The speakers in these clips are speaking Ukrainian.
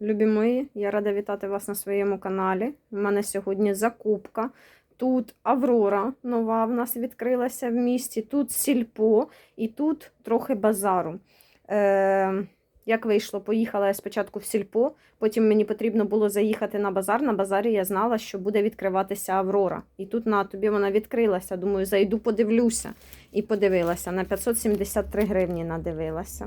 Любі мої, я рада вітати вас на своєму каналі. У мене сьогодні закупка. Тут Аврора нова в нас відкрилася в місті, тут сільпо і тут трохи базару. Е, як вийшло, поїхала я спочатку в сільпо, потім мені потрібно було заїхати на базар. На базарі я знала, що буде відкриватися Аврора. І тут на тобі вона відкрилася. Думаю, зайду, подивлюся. І подивилася. На 573 гривні надивилася.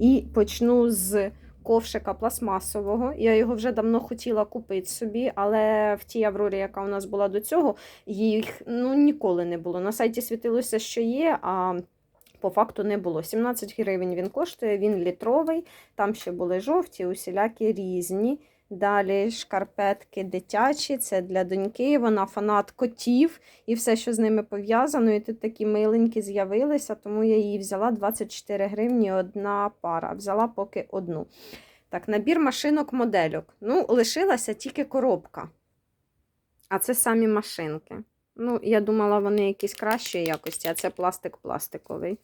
І почну з ковшика пластмасового. Я його вже давно хотіла купити собі, але в тій Аврорі, яка у нас була до цього, їх ну, ніколи не було. На сайті світилося, що є, а по факту не було. 17 гривень він коштує, він літровий, там ще були жовті, усілякі різні. Далі шкарпетки дитячі, це для доньки, вона фанат котів і все, що з ними пов'язано. І тут такі миленькі з'явилися, тому я її взяла 24 гривні одна пара. Взяла поки одну. Так, набір машинок модельок. Ну, лишилася тільки коробка. А це самі машинки. Ну, я думала, вони якісь кращої якості, а це пластик пластиковий.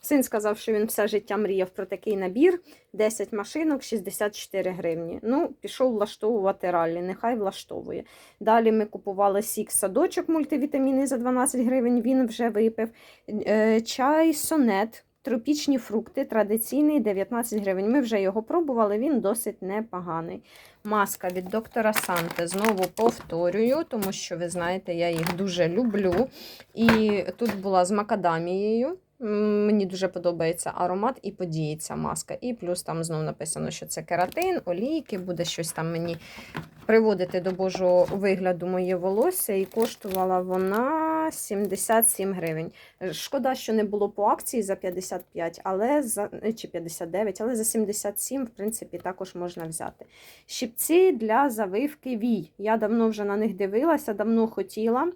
Син сказав, що він все життя мріяв про такий набір. 10 машинок, 64 гривні. Ну, пішов влаштовувати раллі, нехай влаштовує. Далі ми купували сік садочок мультивітаміни за 12 гривень, він вже випив. Е, Чай сонет, тропічні фрукти, традиційний 19 гривень. Ми вже його пробували, він досить непоганий. Маска від доктора Санте. Знову повторюю, тому що ви знаєте, я їх дуже люблю. І тут була з макадамією. Мені дуже подобається аромат і подіє ця маска. І плюс там знову написано, що це кератин, олійки, буде щось там мені приводити до божого вигляду моє волосся. І коштувала вона 77 гривень. Шкода, що не було по акції за 55, але за чи 59, але за 77, в принципі, також можна взяти. Щипці для завивки вій. Я давно вже на них дивилася, давно хотіла.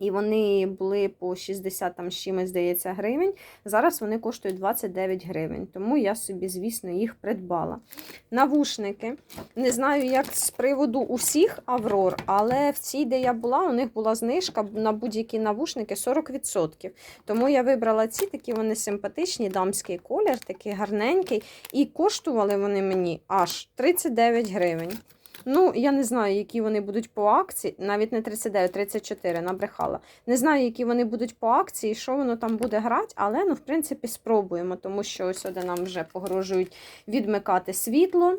І вони були по 60 там чимось, здається, гривень. Зараз вони коштують 29 гривень. Тому я собі, звісно, їх придбала. Навушники. Не знаю, як з приводу усіх Аврор, але в цій, де я була, у них була знижка на будь-які навушники 40%. Тому я вибрала ці, такі вони симпатичні, дамський колір, такий гарненький. І коштували вони мені аж 39 гривень. Ну, я не знаю, які вони будуть по акції, навіть не 39, 34, набрехала. Не знаю, які вони будуть по акції, що воно там буде грати, але ну, в принципі, спробуємо, тому що ось сюди нам вже погрожують відмикати світло.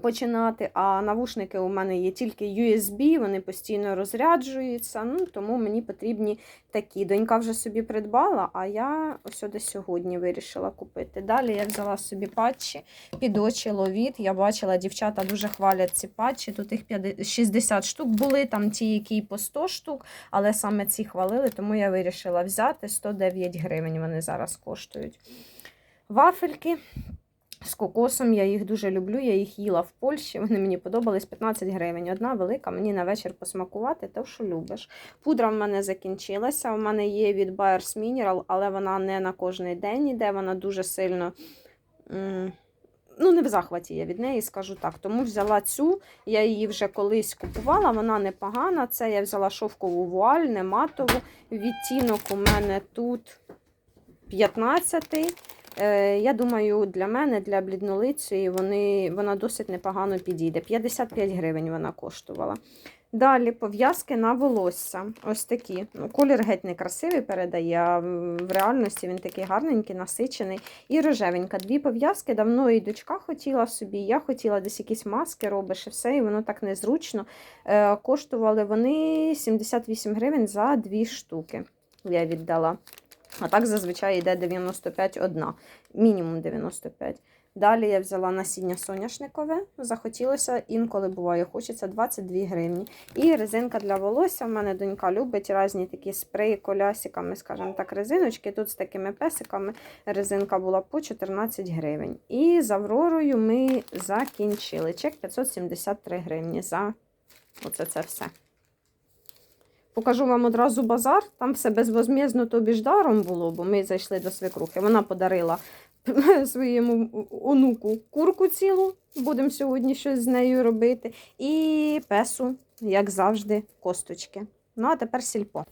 Починати, а навушники у мене є тільки USB, вони постійно розряджуються, ну тому мені потрібні такі. Донька вже собі придбала, а я ось сюди сьогодні вирішила купити. Далі я взяла собі патчі під очі ловіт. Я бачила, дівчата дуже хвалять ці патчі. Тут їх 60 штук були, там ті, які по 100 штук, але саме ці хвалили, тому я вирішила взяти 109 гривень. Вони зараз коштують. Вафельки. З кокосом я їх дуже люблю. Я їх їла в Польщі. Вони мені подобались 15 гривень. Одна велика, мені на вечір посмакувати, то що любиш. Пудра в мене закінчилася. У мене є від Bayers Mineral, але вона не на кожний день іде. Вона дуже сильно. Ну, не в захваті я від неї, скажу так. Тому взяла цю, я її вже колись купувала, вона непогана. Це я взяла шовкову вуаль, не матову. Відтінок у мене тут 15-й. Е, Я думаю, для мене, для бліднолиції, вони, вона досить непогано підійде. 55 гривень вона коштувала. Далі пов'язки на волосся. Ось такі. Ну, Колір геть не красивий передає, а в реальності він такий гарненький, насичений. І рожевенька. Дві пов'язки давно і дочка хотіла собі. Я хотіла десь якісь маски робиш і все, і воно так незручно. Е, Коштували вони 78 гривень за дві штуки. Я віддала. А так зазвичай йде 95 одна, мінімум 95. Далі я взяла насіння соняшникове. Захотілося, інколи буває, хочеться 22 гривні. І резинка для волосся. У мене донька любить різні такі спреї колясиками, скажімо так, резиночки. Тут з такими песиками резинка була по 14 гривень. І з Авророю ми закінчили. Чек 573 гривні за оце це все. Покажу вам одразу базар. Там все безвозмізно тобі ж даром було, бо ми зайшли до свекрухи. Вона подарила своєму онуку курку цілу. Будемо сьогодні щось з нею робити. І песу, як завжди, косточки. Ну, а тепер сільпо.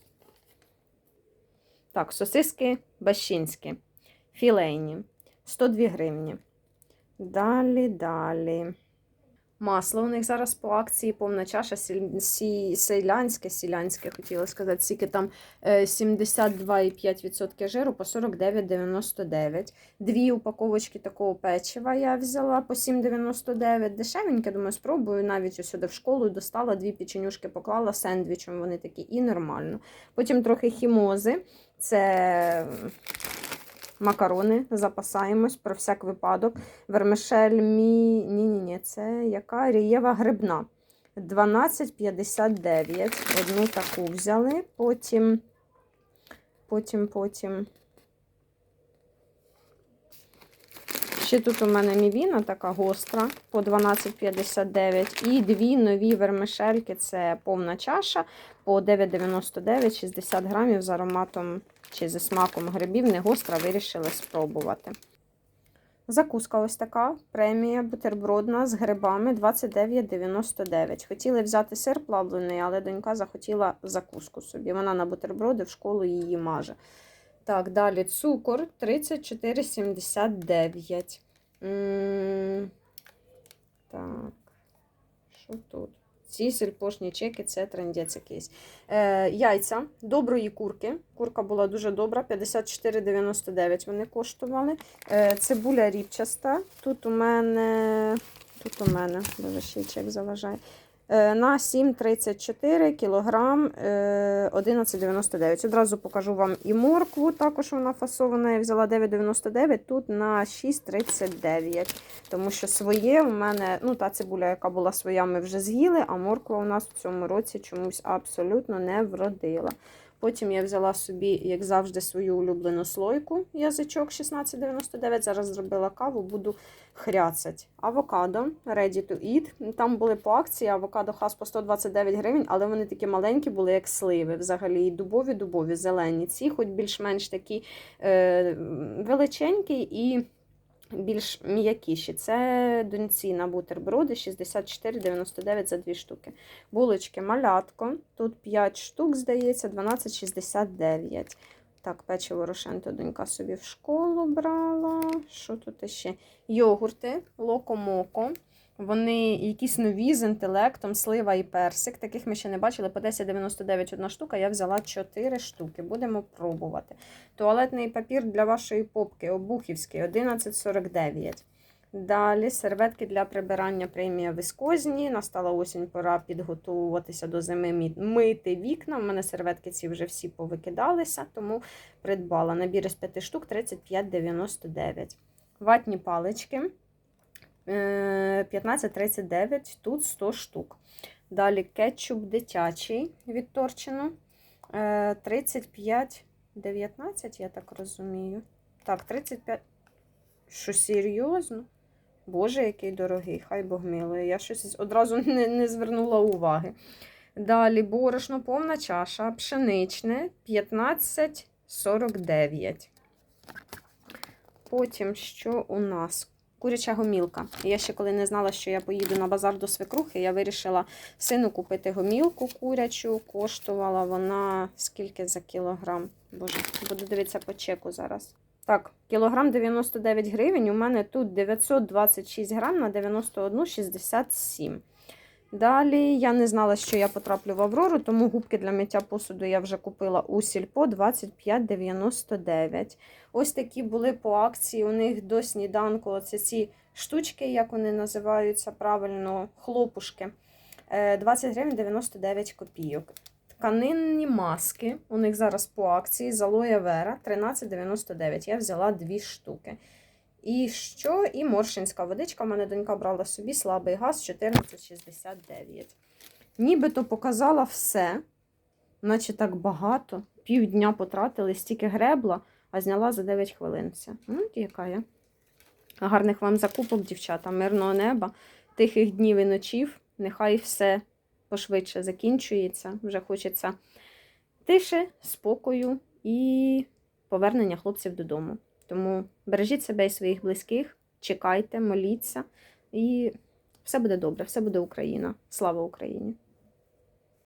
Так, сосиски бащинські, філейні, 102 гривні. Далі, далі. Масло у них зараз по акції повна чаша селянське, сілянське, хотіла сказати, скільки там е, 72,5% жиру по 49,99. Дві упаковочки такого печива я взяла по 7,99. Дешевеньке, думаю, спробую. Навіть ось сюди в школу достала, дві печенюшки поклала сендвічем, вони такі і нормально. Потім трохи хімози. Це макарони, запасаємось про всяк випадок. Вермишель мі... Ні-ні-ні, це яка рієва грибна. 12,59. Одну таку взяли. Потім, потім, потім. Ще тут у мене мівіна така гостра по 12,59. І дві нові вермишельки це повна чаша по 9,99, 60 грамів з ароматом чи зі смаком грибів. Не гостра, вирішили спробувати. Закуска ось така премія бутербродна з грибами 29,99. Хотіли взяти сир плавлений, але донька захотіла закуску собі. Вона на бутерброди в школу її маже. Так, далі цукор 34,79. Так, що тут? Ці сільпошні чеки це трендець якийсь. Е, яйця доброї курки. Курка була дуже добра, 54,99 вони коштували. Е, цибуля ріпчаста. Тут у мене. Тут у мене, боже, ще чек заважає. Е, на 7,34 кілограм е, 11,99. Одразу покажу вам і моркву, також вона фасована. Я взяла 9,99, тут на 6,39. Тому що своє у мене, ну та цибуля, яка була своя, ми вже з'їли, а морква у нас в цьому році чомусь абсолютно не вродила. Потім я взяла собі, як завжди, свою улюблену слойку, язичок 16,99. Зараз зробила каву, буду хряцать. Авокадо ready to eat. Там були по акції авокадо хас по 129 гривень, але вони такі маленькі були, як сливи. Взагалі, і дубові, дубові, зелені. Ці, хоч більш-менш такі е, величенькі і більш м'якіші. Це доньці на бутерброди 64,99 за дві штуки. Булочки малятко. Тут 5 штук, здається, 12,69. Так, печиво Рошенто донька собі в школу брала. Що тут ще? Йогурти, локомоко. Вони якісь нові з інтелектом, слива і персик. Таких ми ще не бачили. По 10,99 одна штука. Я взяла 4 штуки. Будемо пробувати. Туалетний папір для вашої попки обухівський 11,49. Далі серветки для прибирання премія вискозні. Настала осінь, пора підготуватися до зими, мити вікна. У мене серветки ці вже всі повикидалися, тому придбала набір із 5 штук 35,99. Ватні палички 15,39, тут 100 штук. Далі кетчуп дитячий від Торчино е, 35,19, я так розумію. Так, 35. Що серйозно? Боже, який дорогий, хай Бог милує. Я щось одразу не, не звернула уваги. Далі борошно, повна чаша, пшеничне 15,49. Потім що у нас? Куряча гомілка. Я ще коли не знала, що я поїду на базар до свекрухи, я вирішила сину купити гомілку курячу. Коштувала вона скільки за кілограм? Боже, буду дивитися по чеку зараз. Так, кілограм 99 гривень. У мене тут 926 грам на 91,67. Далі я не знала, що я потраплю в Аврору, тому губки для миття посуду я вже купила у Сільпо 25,99. Ось такі були по акції. У них до сніданку оце ці штучки, як вони називаються правильно, хлопушки. Е, 20 гривень 99 копійок. Тканинні маски. У них зараз по акції з алоє вера 13,99. Я взяла дві штуки. І що? І моршинська водичка. У мене донька брала собі слабий газ 14,69. Нібито показала все, наче так багато. Півдня потратили, стільки гребла, а зняла за 9 хвилин. все. Ну, яка я. Гарних вам закупок, дівчата, мирного неба, тихих днів і ночів. Нехай все пошвидше закінчується. Вже хочеться тиші, спокою і повернення хлопців додому. Тому бережіть себе і своїх близьких, чекайте, моліться, і все буде добре, все буде Україна. Слава Україні!